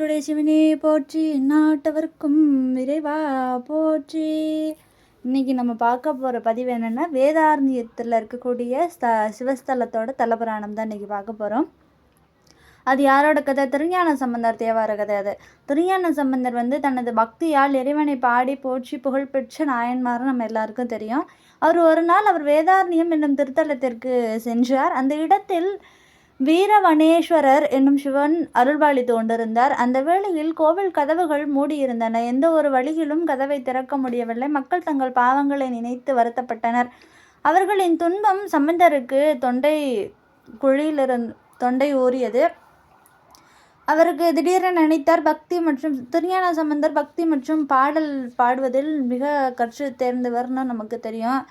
நாட்டுடைய சிவனே போற்றி நாட்டவர்க்கும் விரைவா போற்றி. இன்னைக்கு நம்ம பார்க்க போகிற பதிவு என்னென்னா வேதாரண்யத்தில் இருக்கக்கூடிய ஸ்த சிவஸ்தலத்தோட தலபுராணம் தான் இன்றைக்கி பார்க்க போகிறோம் அது யாரோட கதை? திருஞான சம்பந்தர் தேவார கதை அது. திருஞான சம்பந்தர் வந்து தனது பக்தியால் இறைவனை பாடி போற்றி புகழ்பெற்ற நாயன்மாரும் நம்ம எல்லாருக்கும் தெரியும். அவர் ஒரு நாள் அவர் வேதாரண்யம் என்னும் திருத்தலத்திற்கு சென்றார். அந்த இடத்தில் வீரவனேஸ்வரர் என்னும் சிவன் அருள்வாளி கொண்டிருந்தார் அந்த வேளையில் கோவில் கதவுகள் மூடியிருந்தன. எந்த ஒரு வழியிலும் கதவை திறக்க முடியவில்லை. மக்கள் தங்கள் பாவங்களை நினைத்து வருத்தப்பட்டனர். அவர்களின் துன்பம் சம்பந்தருக்கு தொண்டை குழியிலிருந்து தொண்டை ஊறியது. அவருக்கு திடீரென நினைத்தார். பக்தி மற்றும் திருஞான சம்பந்தர் பக்தி மற்றும் பாடல் பாடுவதில் மிக கற்று தேர்ந்தவர்னு நமக்கு தெரியும்.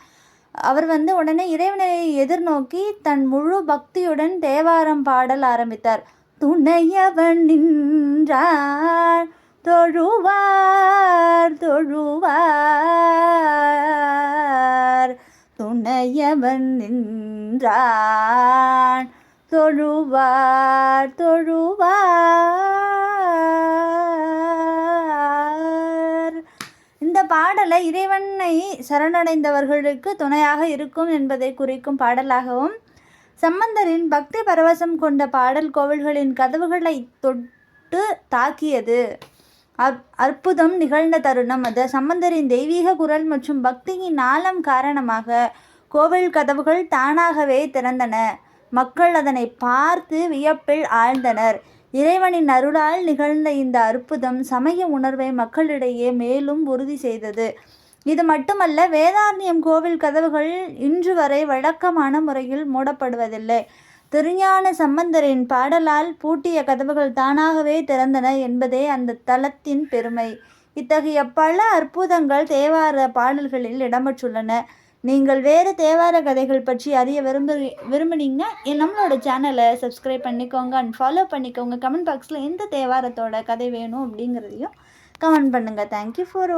அவர் வந்து உடனே இறைவனை எதிர்நோக்கி தன் முழு பக்தியுடன் தேவாரம் பாடல் ஆரம்பித்தார். துணையவன் நின்றார் தொழுவார் தொழுவார். துணையவன் நின்றான் தொழுவார் தொழுவார். இந்த பாடலை இறைவனை சரணடைந்தவர்களுக்கு துணையாக இருக்கும் என்பதை குறிக்கும் பாடலாகவும் சம்பந்தரின் பக்தி பரவசம் கொண்ட பாடல் கோவில்களின் கதவுகளை தொட்டு தாக்கியது. அற் அற்புதம் நிகழ்ந்த தருணம் அது. சம்பந்தரின் தெய்வீக குரல் மற்றும் பக்தியின் ஆழம் காரணமாக கோவில் கதவுகள் தானாகவே திறந்தன. மக்கள் அதனை பார்த்து வியப்பில் ஆழ்ந்தனர். இறைவனின் அருளால் நிகழ்ந்த இந்த அற்புதம் சமய உணர்வை மக்களிடையே மேலும் உறுதி செய்தது. இது மட்டுமல்ல வேதாரண்யம் கோவில் கதவுகள் இன்று வரை வழக்கமான முறையில் மூடப்படுவதில்லை. திருஞான சம்பந்தரின் பாடலால் பூட்டிய கதவுகள் தானாகவே திறந்தன என்பதே அந்த தலத்தின் பெருமை. இத்தகைய பல அற்புதங்கள் தேவார பாடல்களில் இடம்பெற்றுள்ளன. நீங்கள் வேறு தேவார கதைகள் பற்றி அறிய விரும்பு விரும்புனீங்கன்னா என் நம்மளோட சேனலை சப்ஸ்கிரைப் பண்ணிக்கோங்க அண்ட் ஃபாலோ பண்ணிக்கோங்க. கமெண்ட் பாக்ஸில் எந்த தேவாரத்தோட கதை வேணும் அப்படிங்கிறதையும் கமெண்ட் பண்ணுங்கள் தேங்க்யூ ஃபார்